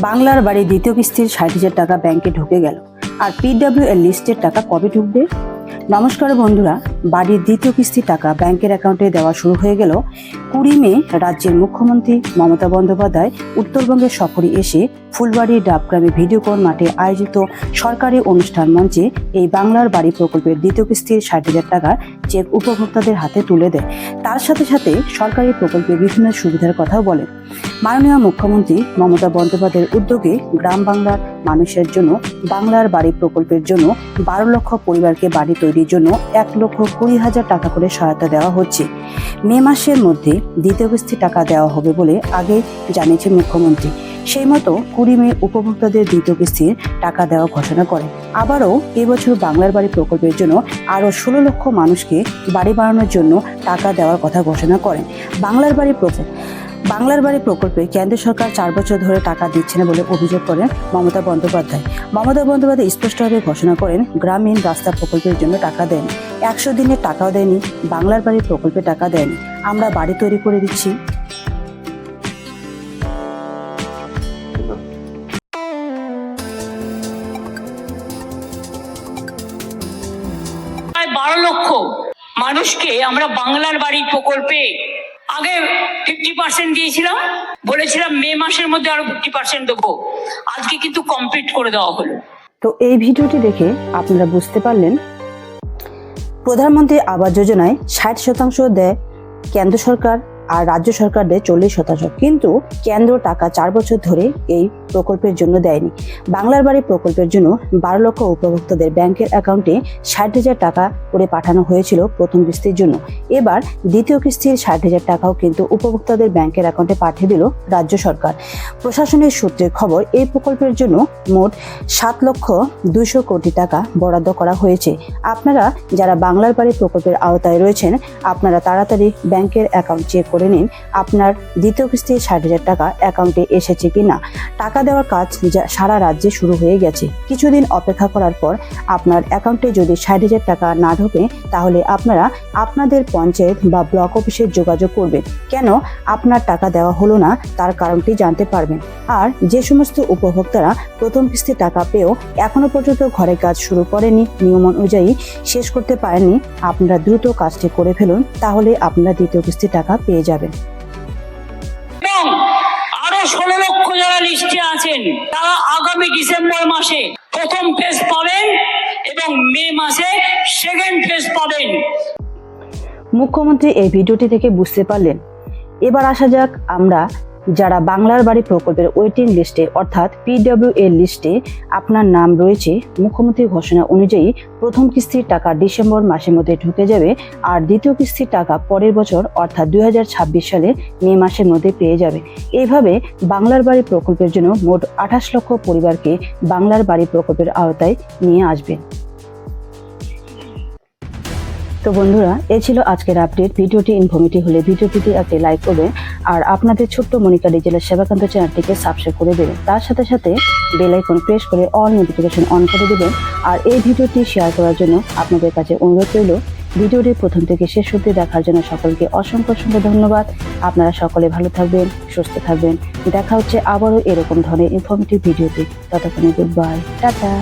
বাংলার বাড়ি দ্বিতীয় কিস্তির ষাট হাজার টাকা ব্যাংকে ঢুকে গেল। আর পিডব্লিউ এর লিস্টের টাকা কবে ঢুকবে? নমস্কার বন্ধুরা বাড়ির দ্বিতীয় কিস্তির টাকা ব্যাংকের অ্যাকাউন্টে দেওয়া শুরু হয়ে গেল। কুড়ি মে রাজ্যের মুখ্যমন্ত্রী মমতা বন্দ্যোপাধ্যায় উত্তরবঙ্গের সফরে এসে ফুলবাড়ির ডাবগ্রামে ভিডিওকন মাঠে আয়োজিত সরকারি অনুষ্ঠান মঞ্চে এই বাংলার বাড়ি প্রকল্পের দ্বিতীয় কিস্তির ষাট হাজার টাকার চেক উপভোক্তাদের হাতে তুলে দেয়। তার সাথে সাথে সরকারি প্রকল্পের বিভিন্ন সুবিধার কথাও বলেন মাননীয় মুখ্যমন্ত্রী মমতা বন্দ্যোপাধ্যায়ের উদ্যোগে গ্রাম বাংলার মানুষের জন্য বাংলার বাড়ি প্রকল্পের জন্য বারো লক্ষ পরিবারকে বাড়ি তৈরির জন্য এক লক্ষ কুড়ি হাজার টাকা করে সহায়তা দেওয়া হচ্ছে। মে মাসের মধ্যে দ্বিতীয় কিস্তি টাকা দেওয়া হবে বলে আগে জানিয়েছে মুখ্যমন্ত্রী। সেই মতো কুড়ি মে উপভোক্তাদের দ্বিতীয় কিস্তির টাকা দেওয়া ঘোষণা করে। আবারও এবছর বাংলার বাড়ি প্রকল্পের জন্য আরও ষোলো লক্ষ মানুষকে বাড়ি বাড়ানোর জন্য টাকা দেওয়ার কথা ঘোষণা করেন। বাংলার বাড়ি প্রকল্প বাংলার বাড়ি প্রকল্পে কেন্দ্র সরকার চার বছর ধরে টাকা দিচ্ছে না বলে অভিযোগ করেন মমতা বন্দ্যোপাধ্যায়। মমতা বন্দ্যোপাধ্যায় স্পষ্টভাবে ঘোষণা করেন, গ্রামীণ রাস্তা প্রকল্পের জন্য টাকা দেয়নি একশো দিনের টাকাও দেয়নি, বাংলার বাড়ি প্রকল্পে টাকা দেয়নি আমরা বাড়ি তৈরি করে দিচ্ছি। বারো লক্ষ মানুষকে আমরা বাংলার বাড়ি প্রকল্পে আগে ফিফটি পার্সেন্ট দিয়েছিলাম। বলেছিলাম মে মাসের মধ্যে আরও ফিফটি পার্সেন্ট দেবো। আজকে কিন্তু কমপ্লিট করে দেওয়া হলো। তো এই ভিডিওটি দেখে আপনারা বুঝতে পারলেন, প্রধানমন্ত্রী আবাস যোজনায় ষাট শতাংশ দেয় কেন্দ্র সরকার। আর রাজ্য সরকার দেয় চল্লিশ শতাংশ। কিন্তু কেন্দ্র টাকা চার বছর ধরে এই প্রকল্পের জন্য দেয়নি। বাংলার বাড়ি প্রকল্পের জন্য বারো লক্ষ উপভোক্তাদের ব্যাংকের অ্যাকাউন্টে ষাট হাজার টাকা করে পাঠানো হয়েছিল প্রথম কিস্তির জন্য। এবার দ্বিতীয় কিস্তির ষাট হাজার টাকাও কিন্তু উপভোক্তাদের ব্যাংকের অ্যাকাউন্টে পাঠিয়ে দিল রাজ্য সরকার। প্রশাসনের সূত্রে খবর, এই প্রকল্পের জন্য মোট সাত লক্ষ দুশো কোটি টাকা বরাদ্দ করা হয়েছে। আপনারা যারা বাংলার বাড়ি প্রকল্পের আওতায় রয়েছেন, আপনারা তাড়াতাড়ি ব্যাংকের অ্যাকাউন্ট চেক করে নিন, আপনার দ্বিতীয় কিস্তির ষাট হাজার টাকা অ্যাকাউন্টে এসেছে কি না টাকা দেওয়ার কাজ সারা রাজ্যে শুরু হয়ে গেছে। কিছুদিন অপেক্ষা করার পর আপনার অ্যাকাউন্টে যদি ষাট হাজার টাকা না ঢোকে, তাহলে আপনারা আপনাদের পঞ্চায়েত বা ব্লক অফিসে যোগাযোগ করবেন। কেন? আপনার টাকা দেওয়া হলো না, তার কারণটি জানতে পারবেন। আর যে সমস্ত উপভোক্তারা প্রথম কিস্তির টাকা পেয়েও এখনও পর্যন্ত ঘরে কাজ শুরু করেনি, নিয়ম অনুযায়ী শেষ করতে পারেননি, আপনারা দ্রুত কাজটি করে ফেলুন, তাহলে আপনারা দ্বিতীয় কিস্তির টাকা পেয়ে যাবেন। আরও ষোলো লক্ষ যারা লিস্টে আছেন তারা আগামী ডিসেম্বর মাসে প্রথম ফেজ পাবেন এবং মে মাসে সেকেন্ড ফেজ পাবেন। মুখ্যমন্ত্রী এই ভিডিওটি থেকে বুঝতে পারলেন। এবার আসা যাক আমরা যারা বাংলার বাড়ি প্রকল্পের ওয়েটিং লিস্টে অর্থাৎ পিডব্লিউ এর লিস্টে আপনার নাম রয়েছে মুখ্যমন্ত্রীর ঘোষণা অনুযায়ী প্রথম কিস্তির টাকা ডিসেম্বর মাসের মধ্যে ঢুকে যাবে আর দ্বিতীয় কিস্তির টাকা পরের বছর, অর্থাৎ দুই সালে মে মাসের মধ্যে পেয়ে যাবে। এইভাবে বাংলার বাড়ি প্রকল্পের জন্য মোট আঠাশ লক্ষ পরিবারকে বাংলার বাড়ি প্রকল্পের আওতায় নিয়ে আসবে। তো বন্ধুরা, এ ছিল আজকের আপডেট ভিডিওটি ইনফর্মেটিভ হলে ভিডিওটিতে একটি লাইক করবেন আর আপনাদের ছোট্ট মনিকা ডিজেলের সেবাকান্ত চ্যানেলটিকে সাবস্ক্রাইব করে দেবেন তার সাথে সাথে বেল আইকন প্রেস করে অল নোটিফিকেশন অন করে দেবেন আর এই ভিডিওটি শেয়ার করার জন্য আপনাদের কাছে অনুরোধ রইল, ভিডিওটি প্রথম থেকে শেষ অবধি দেখার জন্য সকলকে অসংখ্য অসংখ্য ধন্যবাদ। আপনারা সকলে ভালো থাকবেন, সুস্থ থাকবেন। দেখা হচ্ছে আবারও এরকম ধরনের ইনফরমেটিভ ভিডিওতে। ততক্ষণে গুড বাই টাটা।